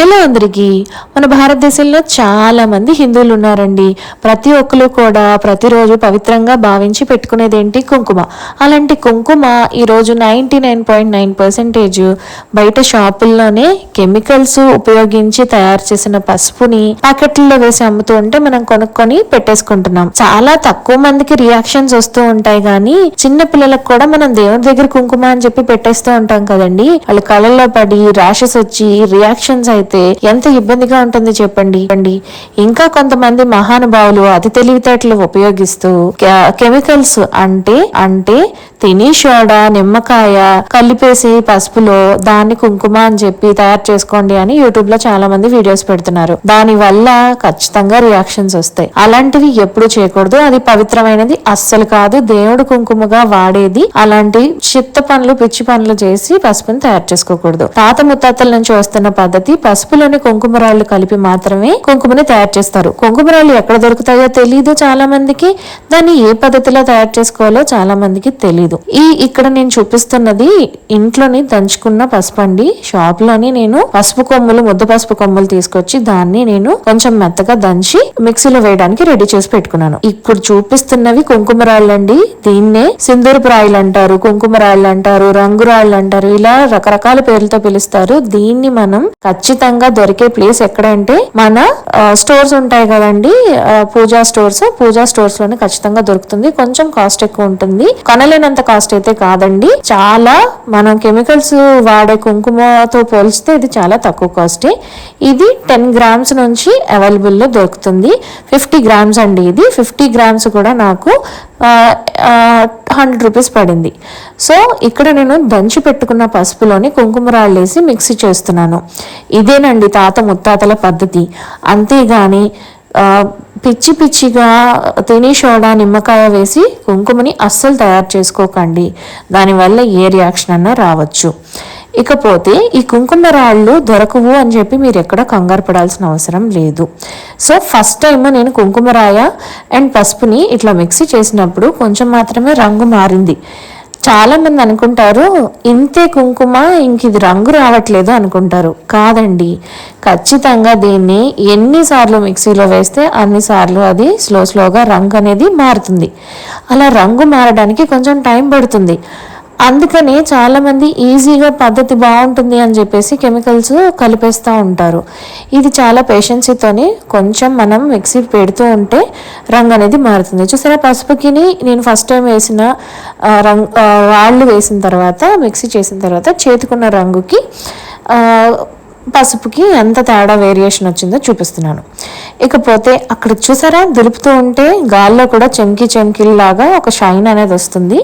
Hello అందరికీ? మన భారతదేశంలో చాలా మంది హిందువులు ఉన్నారండి. ప్రతి ఒక్కరు కూడా ప్రతిరోజు పవిత్రంగా భావించి పెట్టుకునేది ఏంటి కుంకుమ. అలాంటి కుంకుమ ఈరోజు ninety nine point nine percentage బయట షాపుల్లోనే కెమికల్స్ ఉపయోగించి తయారు చేసిన పసుపుని ప్యాకెట్లలో వేసి అమ్ముతూ ఉంటే మనం కొనుక్కొని పెట్టేసుకుంటున్నాం. చాలా తక్కువ మందికి రియాక్షన్స్ వస్తూ ఉంటాయి కానీ చిన్న పిల్లలకు కూడా మనం దేవుడి దగ్గర కుంకుమ అని చెప్పి పెట్టేస్తూ ఉంటాం కదండి. వాళ్ళు కళ్ళల్లో పడి ర్యాషెస్ వచ్చి రియాక్షన్స్ అయితే ఎంత ఇబ్బందిగా ఉంటుంది చెప్పండి. అండి. ఇంకా కొంతమంది మహానుభావులు అతి తెలివితేటలు ఉపయోగిస్తూ కెమికల్స్ అంటే అంటే తిని సోడా నిమ్మకాయ కలిపేసి పసుపులో దాన్ని కుంకుమ అని చెప్పి తయారు చేసుకోండి అని యూట్యూబ్లో చాలా మంది వీడియోస్ పెడుతున్నారు. దాని వల్ల ఖచ్చితంగా రియాక్షన్స్ వస్తాయి. అలాంటివి ఎప్పుడు చేయకూడదు. అది పవిత్రమైనది. అస్సలు కాదు. దేవుడు కుంకుమగా వాడేది అలాంటి చిత్త పనులు పిచ్చి పనులు చేసి పసుపుని తయారు చేసుకోకూడదు. తాత ముత్తాతల నుంచి వస్తున్న పద్ధతి పసుపులోని కుంకుమరాళ్ళు కలిపి మాత్రమే కుంకుమని తయారు చేస్తారు. కుంకుమరాళ్ళు ఎక్కడ దొరుకుతాయో తెలియదు చాలా మందికి దాన్ని ఏ పద్ధతిలో తయారు చేసుకోవాలో చాలా మందికి తెలియదు ఈ ఇక్కడ నేను చూపిస్తున్నది ఇంట్లోని దంచుకున్న పసుపు అండి షాప్లోని నేను పసుపు కొమ్ములు ముద్ద పసుపు కొమ్ములు తీసుకొచ్చి దాన్ని నేను కొంచెం మెత్తగా దంచి మిక్సీలో వేయడానికి రెడీ చేసి పెట్టుకున్నాను. ఇప్పుడు చూపిస్తున్నవి కుంకుమరాళ్ళు అండి దీన్నే సింధూరపు రాయిలు అంటారు కుంకుమరాళ్ళు అంటారు రంగురాళ్ళు అంటారు ఇలా రకరకాల పేర్లతో పిలుస్తారు. దీన్ని మనం ఖచ్చితంగా దొరికే ప్లేస్ ఎక్కడంటే మన స్టోర్స్ ఉంటాయి కదండి పూజా స్టోర్స్ పూజా స్టోర్స్లోనే ఖచ్చితంగా దొరుకుతుంది. కొంచెం కాస్ట్ ఎక్కువ ఉంటుంది. కొనలేనంత కాస్ట్ అయితే కాదండి. చాలా మనం కెమికల్స్ వాడే కుంకుమతో పోలిస్తే ఇది చాలా తక్కువ కాస్టే ఇది టెన్ గ్రామ్స్ నుంచి అవైలబుల్లో దొరుకుతుంది. ఫిఫ్టీ గ్రామ్స్ అండి ఇది. ఫిఫ్టీ గ్రామ్స్ కూడా నాకు హండ్రెడ్ రూపీస్ పడింది. సో ఇక్కడ నేను దంచి పెట్టుకున్న పసుపులోని కుంకుమ వేసి మిక్సీ చేస్తున్నాను. ఇదేనండి తాత ముత్తాతల పద్ధతి. అంతేగాని పిచ్చి పిచ్చిగా తిని సోడా నిమ్మకాయ వేసి కుంకుమని అస్సలు తయారు చేసుకోకండి. దానివల్ల ఏ రియాక్షన్ అన్నా రావచ్చు. ఇకపోతే ఈ కుంకుమ రాళ్ళు దొరకవు అని చెప్పి మీరు ఎక్కడ కంగారు పడాల్సిన అవసరం లేదు. సో ఫస్ట్ టైం నేను కుంకుమ రాయ అండ్ పసుపుని ఇట్లా మిక్సీ చేసినప్పుడు కొంచెం మాత్రమే రంగు మారింది. చాలామంది అనుకుంటారు ఇంతే కుంకుమ ఇంక ఇది రంగు రావట్లేదు అనుకుంటారు. కాదండి. ఖచ్చితంగా దీన్ని ఎన్నిసార్లు మిక్సీలో వేస్తే అన్నిసార్లు అది స్లో స్లోగా రంగు అనేది మారుతుంది. అలా రంగు మారడానికి కొంచెం టైం పడుతుంది. అందుకనే చాలామంది ఈజీగా పద్ధతి బాగుంటుంది అని చెప్పేసి కెమికల్స్ కలిపేస్తూ ఉంటారు. ఇది చాలా పేషెన్సీతోని కొంచెం మనం మిక్సీ పెడుతూ ఉంటే రంగు అనేది మారుతుంది. చూసారా పసుపుకిని నేను ఫస్ట్ టైం వేసిన రంగు వాళ్ళు వేసిన తర్వాత మిక్సీ చేసిన తర్వాత చేతుకున్న రంగుకి పసుపుకి ఎంత తేడా వేరియేషన్ వచ్చిందో చూపిస్తున్నాను. ఇకపోతే అక్కడ చూసారా దులుపుతూ ఉంటే గాల్లో కూడా చెంకి చెంకిల్లాగా ఒక షైన్ అనేది వస్తుంది.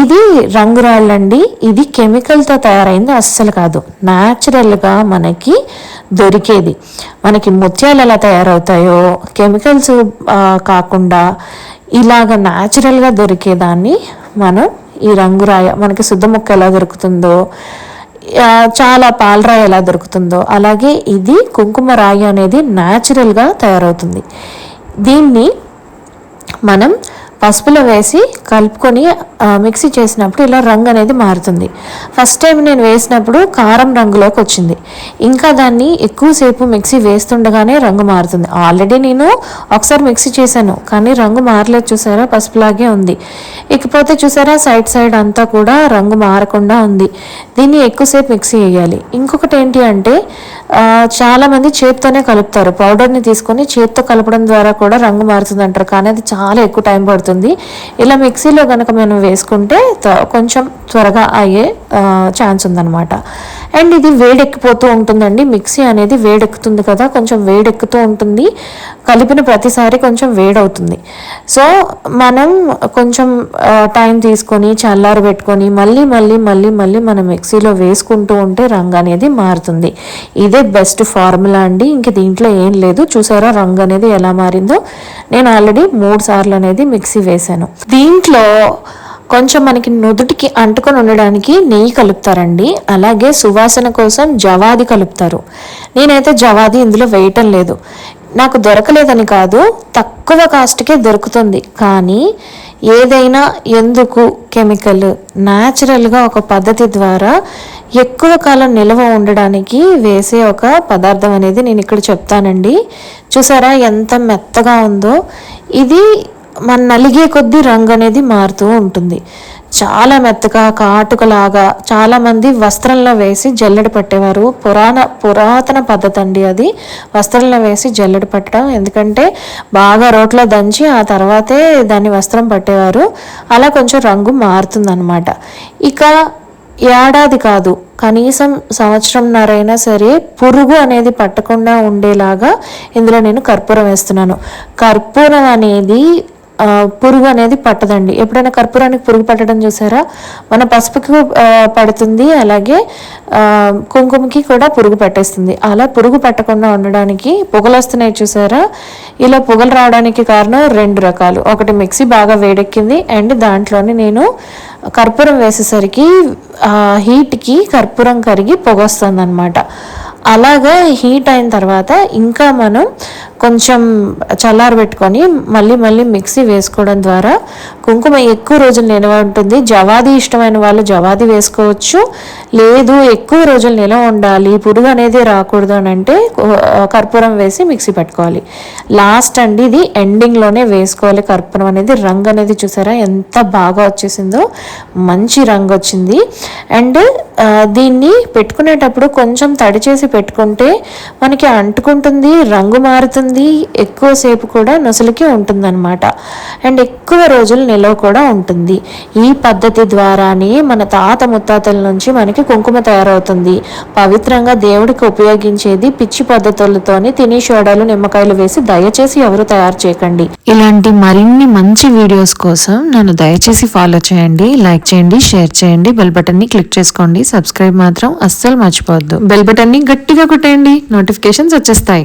ఇది రంగురాళ్ళండి. ఇది కెమికల్తో తయారైంది. అస్సలు కాదు. న్యాచురల్గా మనకి దొరికేది. మనకి ముత్యాలు ఎలా తయారవుతాయో కెమికల్స్ కాకుండా ఇలాగ న్యాచురల్గా దొరికేదాన్ని మనం ఈ రంగురాయ మనకి శుద్ధ ముక్క ఎలా దొరుకుతుందో చాలా పాలరాయి ఎలా దొరుకుతుందో అలాగే ఇది కుంకుమ రాయి అనేది న్యాచురల్గా తయారవుతుంది. దీన్ని మనం పసుపులో వేసి కలుపుకొని మిక్సీ చేసినప్పుడు ఇలా రంగు అనేది మారుతుంది. ఫస్ట్ టైం నేను వేసినప్పుడు కారం రంగులోకి వచ్చింది. ఇంకా దాన్ని ఎక్కువసేపు మిక్సీ వేస్తుండగానే రంగు మారుతుంది. ఆల్రెడీ నేను ఒకసారి మిక్సీ చేశాను కానీ రంగు మారలేదు చూసారా? పసుపులాగే ఉంది. ఇకపోతే చూసారా సైడ్ సైడ్ అంతా కూడా రంగు మారకుండా ఉంది. దీన్ని ఎక్కువసేపు మిక్సీ వేయాలి. ఇంకొకటి ఏంటి అంటే చాలామంది చేత్తోనే కలుపుతారు. పౌడర్ని తీసుకొని చేత్తో కలపడం ద్వారా కూడా రంగు మారుతుంది అంటారు. కానీ అది చాలా ఎక్కువ టైం పడుతుంది. ఇలా మిక్సీలో కనుక మనం వేసుకుంటే కొంచెం త్వరగా అయ్యే ఛాన్స్ ఉందన్నమాట. అండ్ ఇది వేడెక్కిపోతూ ఉంటుందండి. మిక్సీ అనేది వేడెక్కుతుంది కదా కొంచెం వేడెక్కుతూ ఉంటుంది. కలిపిన ప్రతిసారి కొంచెం వేడవుతుంది. సో మనం కొంచెం టైం తీసుకొని చల్లారి పెట్టుకొని మళ్ళీ మళ్ళీ మళ్ళీ మళ్ళీ మనం మిక్సీలో వేసుకుంటూ ఉంటే రంగు అనేది మారుతుంది. ఇదే బెస్ట్ ఫార్ములా అండి. ఇంక దీంట్లో ఏం లేదు. చూసారా రంగు అనేది ఎలా మారిందో? నేను ఆల్రెడీ మూడు సార్లు అనేది మిక్సీ వేశాను. దీంట్లో కొంచెం మనకి నుదుటికి అంటుకొని ఉండడానికి నెయ్యి కలుపుతారండి. అలాగే సువాసన కోసం జవాది కలుపుతారు. నేనైతే జవాది ఇందులో వేయటం లేదు. నాకు దొరకలేదని కాదు తక్కువ కాస్ట్కే దొరుకుతుంది. కానీ ఏదైనా ఎందుకు కెమికల్? న్యాచురల్గా ఒక పద్ధతి ద్వారా ఎక్కువ కాలం నిల్వ ఉండడానికి వేసే ఒక పదార్థం అనేది నేను ఇక్కడ చెప్తానండి. చూసారా ఎంత మెత్తగా ఉందో? ఇది మన నలిగే కొద్దీ రంగు అనేది మారుతూ ఉంటుంది. చాలా మెత్తగా కాటుకలాగా చాలామంది వస్త్రంలో వేసి జల్లెడ పట్టేవారు. పురాణ పురాతన పద్ధతి అండి అది. వస్త్రంలో వేసి జల్లెడ పట్టడం. ఎందుకంటే బాగా రోట్లో దంచి ఆ తర్వాతే దాన్ని వస్త్రం పట్టేవారు. అలా కొంచెం రంగు మారుతుందన్నమాట. ఇక ఏడాది కాదు కనీసం సంవత్సరంన్నరైనా సరే పురుగు అనేది పట్టకుండా ఉండేలాగా ఇందులో నేను కర్పూరం వేస్తున్నాను. కర్పూరం అనేది పురుగు అనేది పట్టదండి. ఎప్పుడైనా కర్పూరానికి పురుగు పట్టడం చూసారా? మన పసుపుకి పడుతుంది అలాగే కుంకుమకి కూడా పురుగు పట్టేస్తుంది. అలా పురుగు పట్టకుండా ఉండడానికి పొగలు వస్తున్నాయి చూసారా? ఇలా పొగలు రావడానికి కారణం రెండు రకాలు. ఒకటి మిక్సీ బాగా వేడెక్కింది అండ్ దాంట్లోనే నేను కర్పూరం వేసేసరికి హీట్కి కర్పూరం కరిగి పొగ వస్తుంది అలాగా హీట్ అయిన తర్వాత ఇంకా మనం కొంచెం చల్లారబెట్టుకొని మళ్ళీ మళ్ళీ మిక్సీ వేసుకోవడం ద్వారా కుంకుమ ఎక్కువ రోజులు నిల్వ ఉంటుంది. జవాది ఇష్టమైన వాళ్ళు జవాది వేసుకోవచ్చు. లేదు ఎక్కువ రోజులు నిల్వ ఉండాలి. పురుగు అనేది రాకూడదు అని అంటే కర్పూరం వేసి మిక్సీ పెట్టుకోవాలి. లాస్ట్ అండి ఇది ఎండింగ్లోనే వేసుకోవాలి. కర్పూరం అనేది రంగు అనేది చూసారా ఎంత బాగా వచ్చేసిందో. మంచి రంగు వచ్చింది. అండ్ దీన్ని పెట్టుకునేటప్పుడు కొంచెం తడి చేసి పెట్టుకుంటే మనకి అంటుకుంటుంది రంగు మారుతుంది ఎక్కువసేపు కూడా నొసలికి ఉంటుందన్నమాట. అండ్ ఎక్కువ రోజులు నిలవ కూడా ఉంటుంది. ఈ పద్ధతి ద్వారానే మన తాత ముత్తాతల నుంచి మనకి కుంకుమ తయారవుతుంది. పవిత్రంగా దేవుడికి ఉపయోగించేది పిచ్చి పద్ధతులతోని తిని సోడాలు నిమ్మకాయలు వేసి దయచేసి ఎవరు తయారు చేయకండి. ఇలాంటి మరిన్ని మంచి వీడియోస్ కోసం నన్ను దయచేసి ఫాలో చేయండి లైక్ చేయండి షేర్ చేయండి బెల్ బటన్ని క్లిక్ చేసుకోండి. సబ్స్క్రైబ్ మాత్రం అస్సలు మర్చిపోవద్దు. బెల్ బటన్ని గట్టిగా కొట్టేయండి. నోటిఫికేషన్స్ వచ్చేస్తాయి.